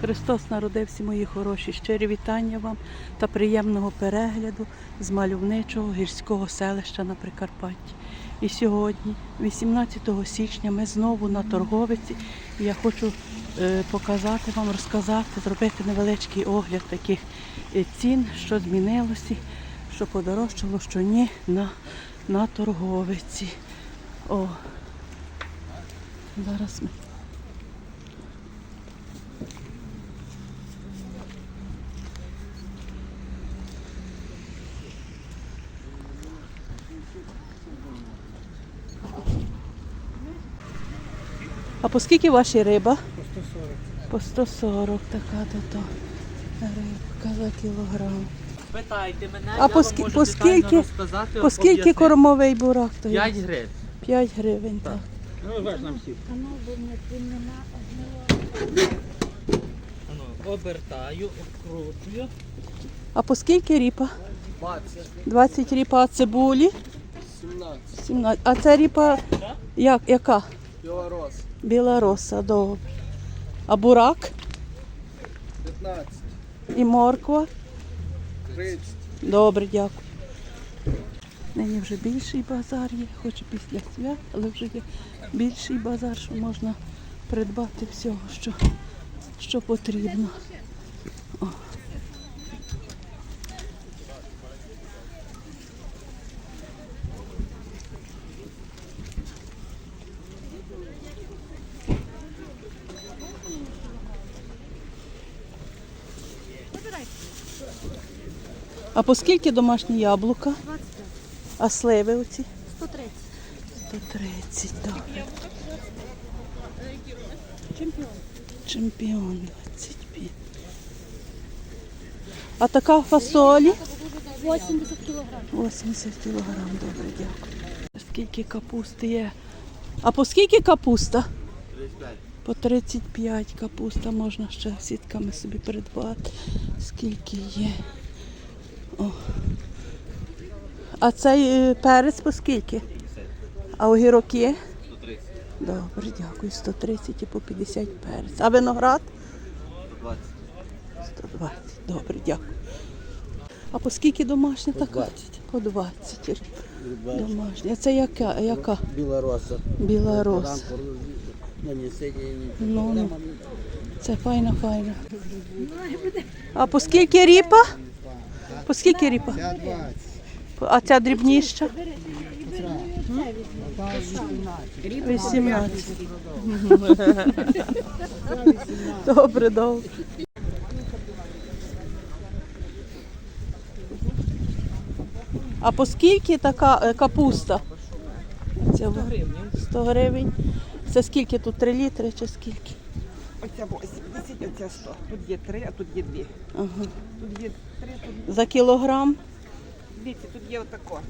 Христос народився, мої хороші. Щирі вітання вам та приємного перегляду з мальовничого гірського селища на Прикарпатті. І сьогодні, 18 січня, ми знову на торговиці. І я хочу е, показати вам, розказати, зробити невеличкий огляд таких е, цін, що змінилося, що подорожчало, що ні, на, на торговиці. О, зараз ми. А по скільки ваші риба? По 140. По 140 така то то рибка за кілограм. Питайте мене, А я по вам можу по скільки- розказати, По скільки кормовий бурак? то 5 гривень. 5 гривень, так. Ану, обертаю, обкручую. А по скільки ріпа? 20, 20 ріпа, а цибулі? 17, 17. А це ріпа як, яка? білорос, Біла роса, добре. А бурак 15, і морква? 30, Добре, дякую. Нині вже більший базар є, хоч і після свят, але вже є більший базар, що можна придбати всього, що, що потрібно. А по скільки домашні яблука? 25. А сливи оці? 130. 130, добре. Чемпіон. Чемпіон 25. А така фасолі? 80 кілограм. 80 кілограм, добре, дякую. Скільки капусти є? А по скільки капуста? 35. По 35 капуста можна ще сітками собі придбати. Скільки є. О. А цей е, перець по скільки? А огірок є? 130, Добре, дякую. 130 і по 50 перець. А виноград? 20, 120. Добре, дякую. А по скільки домашня така? 20. По 20. Домашня. А це яка? яка? білороса. Біла роса. Ну, не сидіть. Ну, ну. Це файна, файна. А по скільки ріпа? По скільки ріпа? А ця дрібніша? 18. Добре, добре. А по скільки така е, капуста? Це 100 гривень. 100 гривень. Це скільки тут? 3 літри чи скільки? Оця 80, оця 100. Тут є 3, а тут є 2. Ага. Тут є 3, тут За кілограм? дивіться, тут є отако.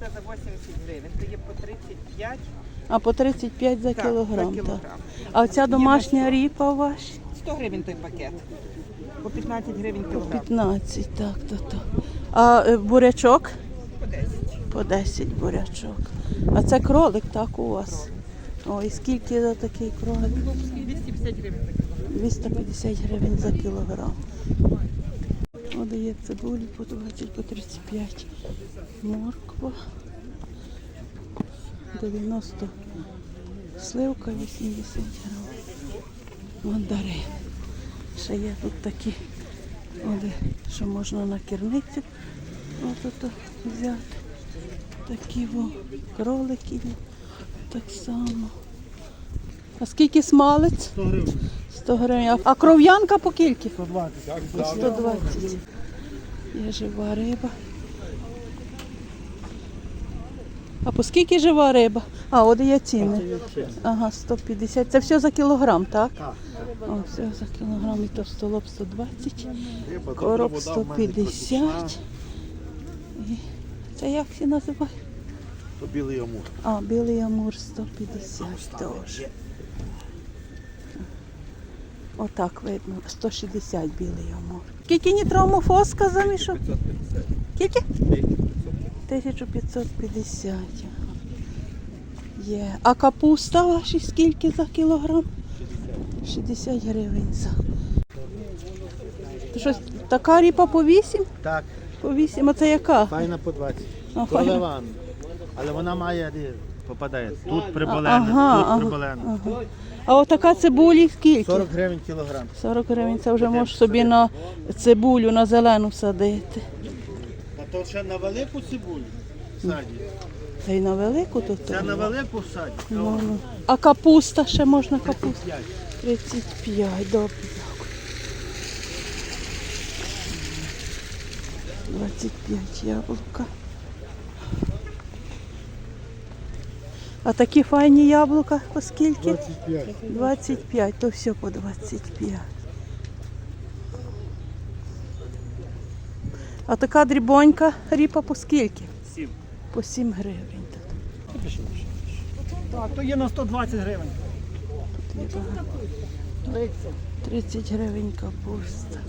Це за 80 гривень. Це є по 35 А по 35 за так, кілограм. за Так. А ця домашня ріпа вас? 100 гривень той пакет. По 15 гривень По кілограм. 15, так, то, то. А е, бурячок? По 10. По 10 бурячок. А це кролик, так, у вас? Ой, скільки за такий кролик? 250 гривень за кілограм. 250 гривень за кілограм. Дає цибулі по 20, по 35. Морква. 90. Сливка 80 гривень. Мандарин. Ще є тут такі, оде, що можна на керниці от взяти. Такі во кролики так само. А скільки смалець? 100 гривень. 100 гривень. А- кров'янка по кільки? 120. По 120. Є жива риба. А по скільки жива риба? А, от є ціни. Ага, 150. Це все за кілограм, так? Так. О, все за кілограм. І то столоб 120, короб 150. І Це як всі називають? То білий амур. А, білий амур 150 теж. Отак видно, 160 білий амур. Скільки нітромофоска замішу? Скільки? 1550. Є. А капуста ваші скільки за кілограм? 60 гривень за. щось така ріпа по 8? Так, По 8, а це яка? файна по 20. А, файна. Але вона має де попадає. Тут приболене, Ага, тут ага, приболене. ага. А отака цибулі скільки? 40 гривень кілограм. 40 гривень, це вже можеш собі на цибулю, на зелену садити. А то ще на велику цибулю саді. Та й на велику то Це то. на велику саді. Ну, ну. А капуста ще можна капуста? 35, добре, 25 яблука. А такі файні яблука по скільки? 25. 25, то все по 25. А така дрібонька ріпа по скільки? 7. По 7 гривень. Так, то є на 120 гривень. Тут є багато. 30 гривень капуста.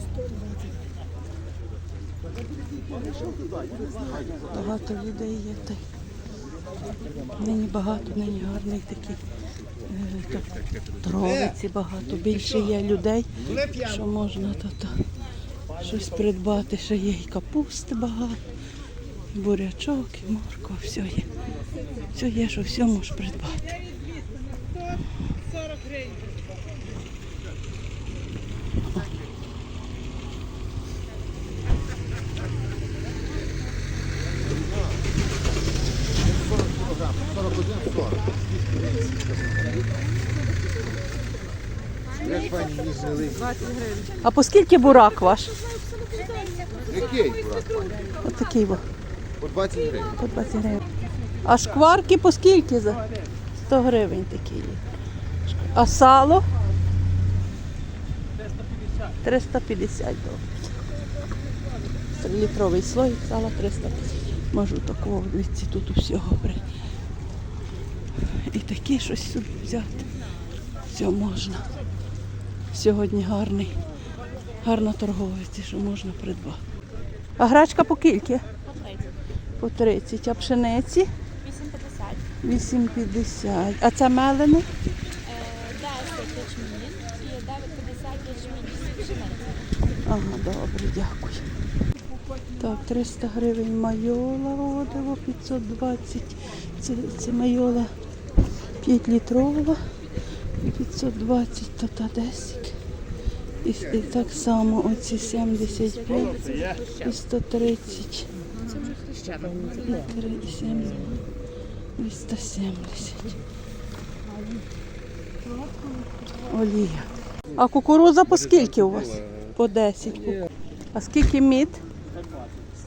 Багато людей є. Нині багато, нині гарних такі тролиці Тровиці багато. Більше є людей, що можна то, то щось придбати. Ще є і капусти багато, і бурячок, і морква, все є. Все є, що все можеш придбати. А по скільки бурак ваш? Який, брат? Отакий во, По 20 гривень. по 20 гривень. А шкварки по скільки за? 100 гривень такі є. А сало? 350 добре. Літровий слой сала 300. Можу такого, дивіться, тут усього бри. І таке щось собі взяти. Все можна. Сьогодні гарний, гарна торговиця, що можна придбати. А грачка по кільки? По 30. А пшениці? 8,50. 8,50. А це мелене? Е, 10 ячмінь і 9,50 ячмінь. Ага, добре, дякую. Так, 300 гривень майола, одиво, 520. Це, це майола 5 літрова, 520, то та 10. І, і так само оці 75 і 130. І 370, 270. Олія. А кукуруза по скільки у вас? По 10. куку- А скільки мід?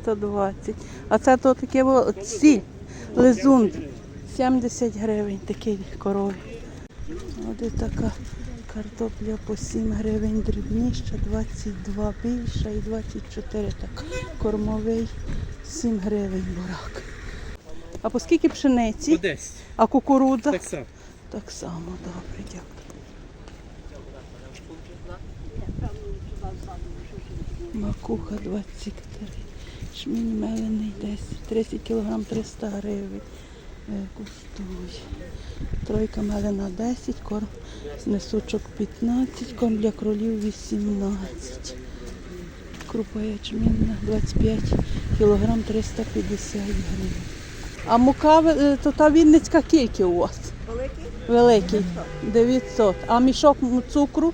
120. А це то таке сіль, лизун. 70 гривень такий корові. І така картопля по 7 гривень дрібніша, 22 більша і 24 так. Кормовий 7 гривень бурак. А по скільки пшениці? 10. А кукурудза? Так само. Так само, добре, дякую. Макуха 23, шмінь мелений 10, 30 кг 300 гривень. Е, Тройка мелена 10, корм з несучок 15, корм для кролів 18. Крупа ячмінна 25 кг 350 гривень. А мука, е, то та Вінницька кільки у вас? Великий Великий 900. А мішок цукру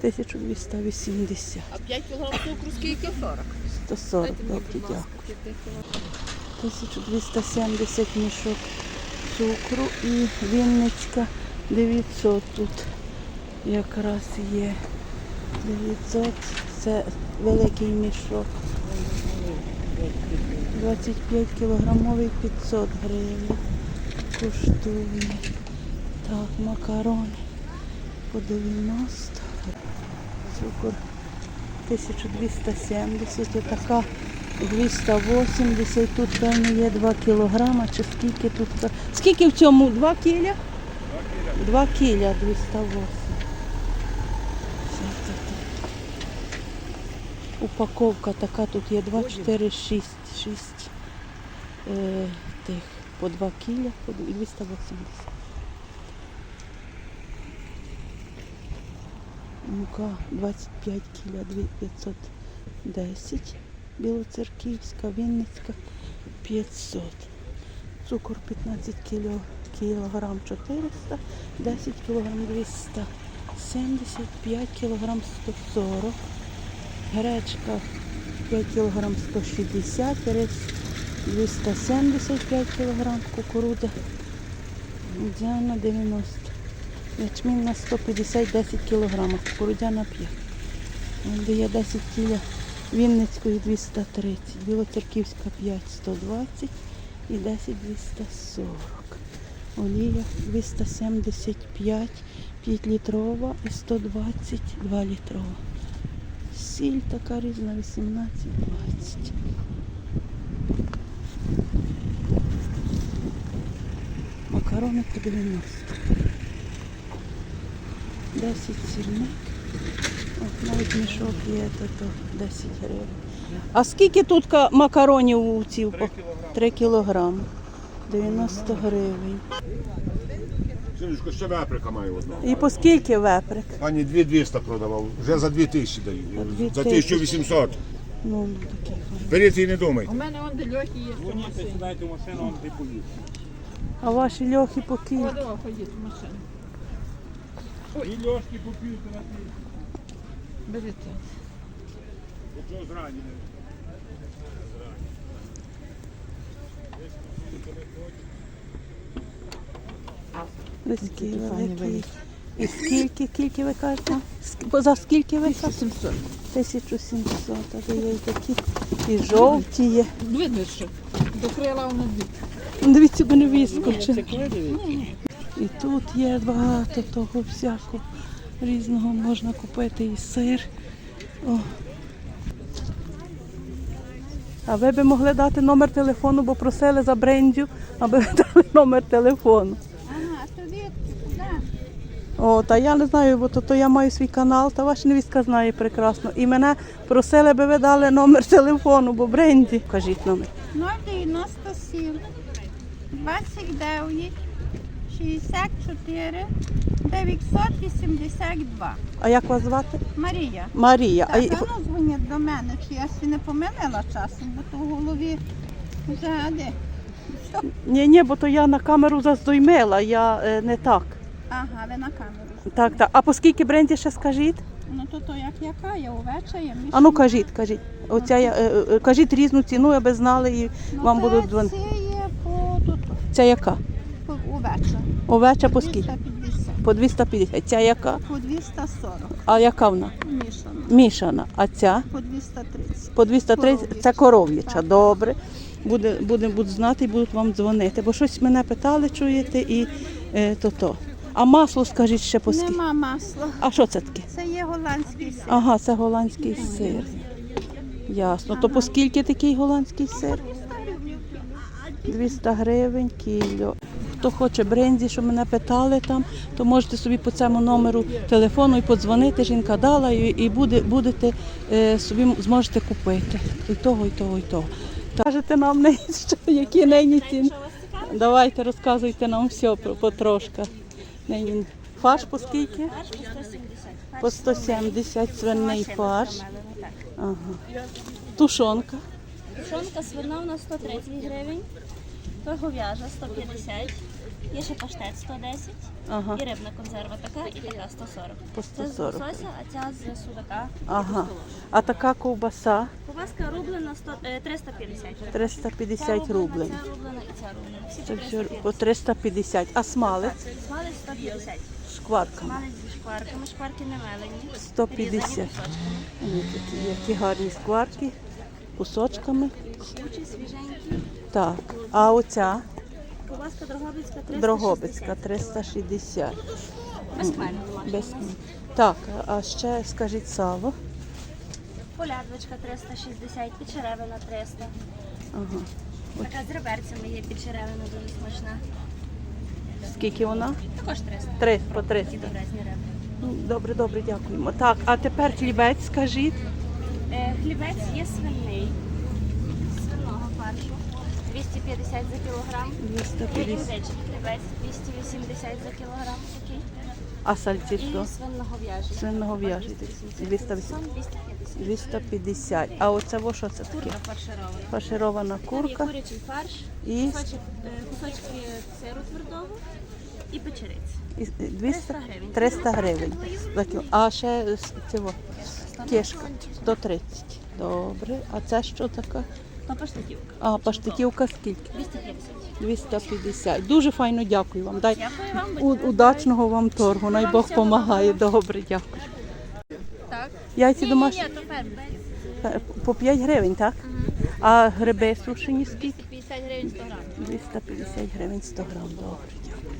1280. 1280. А 5 кг цукру скільки? 40. 140, добре, дякую. 1270 мішок цукру і Вінницька 900 тут якраз є. 900 це великий мішок. 25 кілограмовий 500 гривень. Коштує. Так, макарони по 90. Цукор 1270, отака 280, тут певно є 2 кілограма, чи скільки тут. Скільки в цьому? 2 кіля? 2 кіля 208. Все. Упаковка така, тут є 2, 4, 6, 6 е, тих по 2 кіля, по 280. Мука 25 кіля 510. Білоцерківська, Вінницька 500. Цукор 15 кіло, кілограм 400, 10 кілограм 270, 5 кілограм 140. Гречка 5 кілограм 160, перець 275 кілограм, кукурудза Діана 90. Ячмінь на 150 10 кілограмів, кукурудзяна 5. Де є 10 кіля Вінницької 230, Білоцерківська 5 120 і 10 240. Олія 275, 5 літрова і 120 2 літрова. Сіль така різна 18 20. Макарони по 90. 10 сірник. От навіть мішок є, то, то 10 гривень. А скільки тут макаронів у ці? 3 кілограми. 90 гривень. Синочко, ще веприка маю одного. І по скільки веприк? Пані 2200 продавав, вже за 2000 даю. За 1800. Ну, такі. Беріть і не думайте. У мене он де льохи є. Сідайте в машину, он поїдеш. А ваші льохи по скільки? Ходіть в машину. І льошки купив, на Беріть. Чого зранений? Лиски. І скільки, скільки ви кажете? За скільки ви кажете? 1700. 1700. А де є і такі, і жовті є. Видно, що до крила воно дві. Дивіться, бо не вискочить. І тут є багато того всякого різного можна купити і сир. О. А ви би могли дати номер телефону, бо просили за брендю, аби ви дали номер телефону. Ага, то від куди? О, та я не знаю, бо то, то я маю свій канал, та ваша невістка знає прекрасно. І мене просили, аби ви дали номер телефону, бо бренді. Кажіть номер. 097 29 64 982. А як вас звати? Марія. Марія. А, й- а ну дзвонять до мене, чи я сі не помилила часом, бо то в голові вже а де? Ні, ні, бо то я на камеру заздоймила, я е, не так. Ага, ви на камеру. Так, так. А по скільки бренді ще скажіть? Ну то то як яка, я увечері. А ну кажіть, кажіть. Оця я, е, е, кажіть різну ціну, аби знали і вам будуть дзвонити. Це є по, тут, Ця яка? по увечері. Овеча по скільки? 250. По 250. Ця яка? По 240. А яка вона? Мішано. Мішана. А ця? По 230. По 230. Це Коров'яча. коров'яча. Так. Добре. Буде, буде, будуть знати і будуть вам дзвонити. Бо щось мене питали, чуєте, і е, то то. А масло скажіть ще по скільки? Нема масла. А що це таке? Це є голландський сир. Ага, це голландський сир. Ясно. То по скільки такий голландський сир? 200 гривень кіло. Хто хоче брензі, що мене питали там, то можете собі по цьому номеру телефону і подзвонити. Жінка дала і, і буде, будете е, собі зможете купити. І того, і того, і того. Кажете нам не що, які нині ціни. Давайте розказуйте нам все про потрошка. Нині фарш по скільки? По 170 свиний фарш. Ага. Тушонка. Тушонка свина у нас 130 гривень, торгов'яжа 150, є ще паштет 110, Ага. і рибна консерва така, і така 140. По Це з 140. лосося, а ця з судака. Ага. А така ковбаса Ковбаска рублена 100, е, 350. Ця 350 рублена, рублень. Ця рублена і ця рублена. Всі по 350. по 350. А смалець Смалець 150. з шкварками. Смалець зі шкварками, шкварки не мелені. 150. Різані кусочки. Ось такі, які гарні шкварки, кусочками. Кучі, свіженькі. Так. А оця Ковбаска Дрогобицька 360. Дрогобицька 360. Без хмелю. Без... Так, а ще скажіть сало. Полядвичка 360, підчеревина 300. Ага. Така з реберцями є підчеревина дуже смачна. Скільки вона? Також 300. Три по 300. Ці добрезні ребра. Ну, Добре, добре, дякуємо. Так, а тепер хлібець скажіть. Е, хлібець є свиний. З 250 за кілограм. Є 250. індичий хлібець 280 за кілограм. Такий. А сальці І що? свиного в'яжі. Свиного в'яжі. 250. Сам 250. 250. А оце во що це таке? Курка фарширована. Фарширована Там є курка курячий фарш, і, кусочок, е, кусочки сиру твердого і печериць. і 200, 300 гривень. 300 гривень. за А ще с- цього, кішка 130. Добре. А це що таке? То паштатівка. А, паштетівка скільки? 250. 250. Дуже файно дякую вам. Дай Дякую вам. у- удачного вам торгу. Най Вам Бог всього помагає. Добре, дякую. Так. Яйці домашні ні, ні, то ферм. Е, по 5 гривень, так? А гриби сушені скільки? 250 гривень 100 грам. 250 гривень 100 грам. Добре, дякую.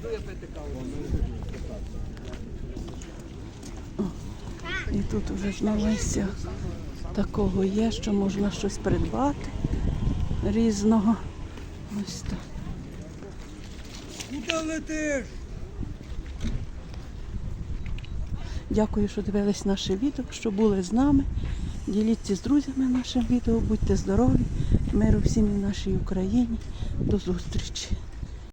О, І тут вже знавися такого є, що можна щось придбати різного. Ось так. Куди летиш? Дякую, що дивились наше відео, що були з нами. Діліться з друзями нашим відео, будьте здорові, миру всім і нашій Україні. До зустрічі!